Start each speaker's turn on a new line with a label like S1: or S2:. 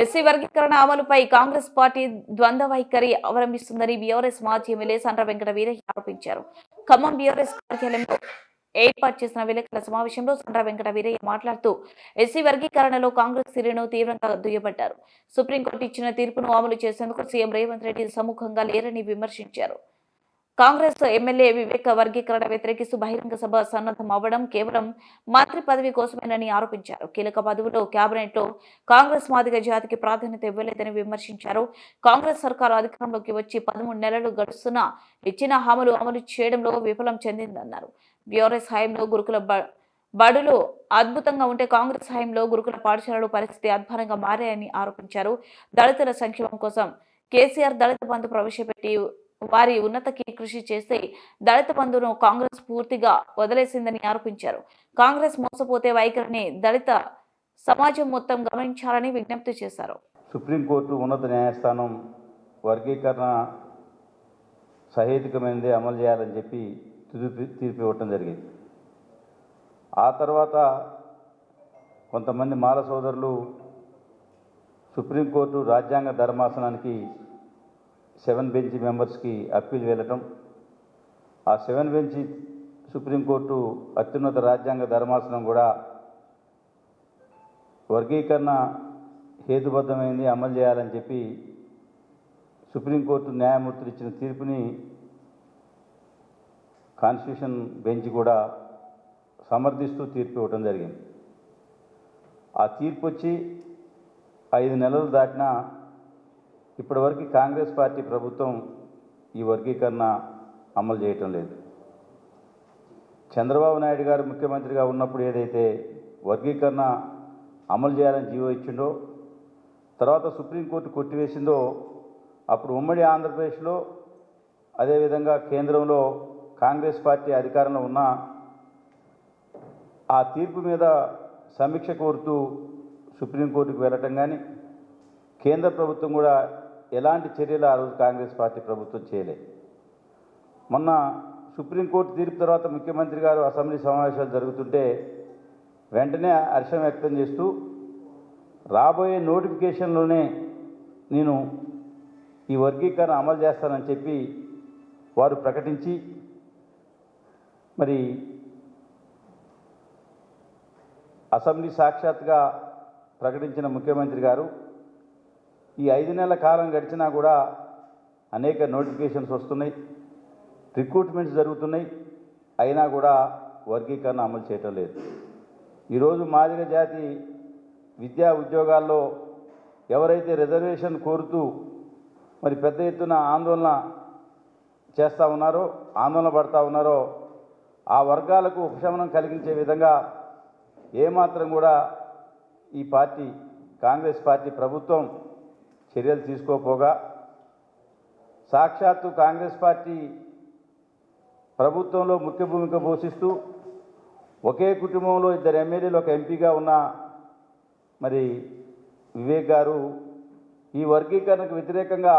S1: SC వర్గీకరణ అమలుపై Congress party ద్వంద్వ వైఖరి అవలంబిస్తుందని బీఆర్ఎస్ మాజీ ఎమ్మెల్యే సండ్ర వెంకట వీరయ్య ఆరోపించారు. ఖమ్మం బీఆర్ఎస్ కార్యాలయంలో ఏర్పాటు చేసిన విలేకరుల సమావేశంలో సండ్ర వెంకట వీరయ్య మాట్లాడుతూ ఎస్సీ వర్గీకరణలో కాంగ్రెస్ తీరును తీవ్రంగా దుయ్యబట్టారు సుప్రీంకోర్టు ఇచ్చిన తీర్పును అమలు చేసేందుకు సీఎం రేవంత్ రెడ్డి సముఖంగా లేరని విమర్శించారు. కాంగ్రెస్ ఎమ్మెల్యే వివేక వర్గీకరణ వ్యతిరేకిస్తూ బహిరంగ సభ సన్నద్ధం అవ్వడం కేవలం మంత్రి పదవి కోసమేనని ఆరోపించారు. కీలక పదవులు కేబినెట్లో కాంగ్రెస్ మాదిగ జాతికి ప్రాధాన్యత ఇవ్వలేదని విమర్శించారు. కాంగ్రెస్ సర్కారు అధికారంలోకి వచ్చి పదమూడు నెలలు గడుస్తున్నా ఇచ్చిన హామీలు అమలు చేయడంలో విఫలం చెందిందన్నారు. బీఆర్ఎస్ హయాంలో గురుకుల బ- బడులు అద్భుతంగా ఉంటే కాంగ్రెస్ హయాంలో గురుకుల పాఠశాలలు పరిస్థితి అధ్వానంగా మారాయని ఆరోపించారు. దళితుల సంక్షేమం కోసం కేసీఆర్ దళిత బంధు ప్రవేశపెట్టి వారి ఉన్నతకి కృషి చేస్తే దళిత బంధును కాంగ్రెస్ పూర్తిగా వదిలేసిందని ఆరోపించారు. కాంగ్రెస్ మోసపోతే వైఖరిని దళిత సమాజం మొత్తం గమనించాలని విజ్ఞప్తి చేశారు.
S2: సుప్రీంకోర్టు ఉన్నత న్యాయస్థానం వర్గీకరణ సహేతుకమైనదే అమలు చేయాలని చెప్పి తీర్పు తీర్పు ఇవ్వటం జరిగింది. ఆ తర్వాత కొంతమంది మాల సోదరులు సుప్రీంకోర్టు రాజ్యాంగ ధర్మాసనానికి సెవెన్ బెంచ్ మెంబర్స్కి అప్పీల్ వెళ్ళటం ఆ సెవెన్ బెంచ్ సుప్రీంకోర్టు అత్యున్నత రాజ్యాంగ ధర్మాసనం కూడా వర్గీకరణ హేతుబద్ధమైంది అమలు చేయాలని చెప్పి సుప్రీంకోర్టు న్యాయమూర్తులు ఇచ్చిన తీర్పుని కాన్స్టిట్యూషన్ బెంచ్ కూడా సమర్థిస్తూ తీర్పు ఇవ్వటం జరిగింది. ఆ తీర్పు వచ్చి ఐదు నెలలు దాటినా ఇప్పటివరకు కాంగ్రెస్ పార్టీ ప్రభుత్వం ఈ వర్గీకరణ అమలు చేయటం లేదు. చంద్రబాబు నాయుడు గారు ముఖ్యమంత్రిగా ఉన్నప్పుడు ఏదైతే వర్గీకరణ అమలు చేయాలని జీవో ఇచ్చిండో తర్వాత సుప్రీంకోర్టు కొట్టివేసిందో అప్పుడు ఉమ్మడి ఆంధ్రప్రదేశ్లో అదేవిధంగా కేంద్రంలో కాంగ్రెస్ పార్టీ అధికారంలో ఉన్న ఆ తీర్పు మీద సమీక్ష కోరుతూ సుప్రీంకోర్టుకు వెళ్ళటం కానీ కేంద్ర ప్రభుత్వం కూడా ఎలాంటి చర్యలు ఆ రోజు కాంగ్రెస్ పార్టీ ప్రభుత్వం చేయలేదు మొన్న సుప్రీంకోర్టు తీర్పు తర్వాత ముఖ్యమంత్రి గారు అసెంబ్లీ సమావేశాలు జరుగుతుంటే వెంటనే హర్షం వ్యక్తం చేస్తూ రాబోయే నోటిఫికేషన్లోనే నేను ఈ వర్గీకరణ అమలు చేస్తానని చెప్పి వారు ప్రకటించి మరి అసెంబ్లీ సాక్షాత్గా ప్రకటించిన ముఖ్యమంత్రి గారు ఈ ఐదు నెలల కాలం గడిచినా కూడా అనేక నోటిఫికేషన్స్ వస్తున్నాయి. రిక్రూట్మెంట్స్ జరుగుతున్నాయి. అయినా కూడా వర్గీకరణ అమలు చేయటం లేదు. ఈరోజు మాదిగ జాతి విద్యా ఉద్యోగాల్లో ఎవరైతే రిజర్వేషన్ కోరుతూ మరి పెద్ద ఎత్తున ఆందోళన చేస్తూ ఉన్నారో ఆందోళన పడతా ఉన్నారో ఆ వర్గాలకు ఉపశమనం కలిగించే విధంగా ఏమాత్రం కూడా ఈ పార్టీ కాంగ్రెస్ పార్టీ ప్రభుత్వం చర్యలు తీసుకోపోగా సాక్షాత్తు కాంగ్రెస్ పార్టీ ప్రభుత్వంలో ముఖ్య భూమిక పోషిస్తూ ఒకే కుటుంబంలో ఇద్దరు ఎమ్మెల్యేలు ఒక ఎంపీగా ఉన్న మరి వివేక్ గారు ఈ వర్గీకరణకు వ్యతిరేకంగా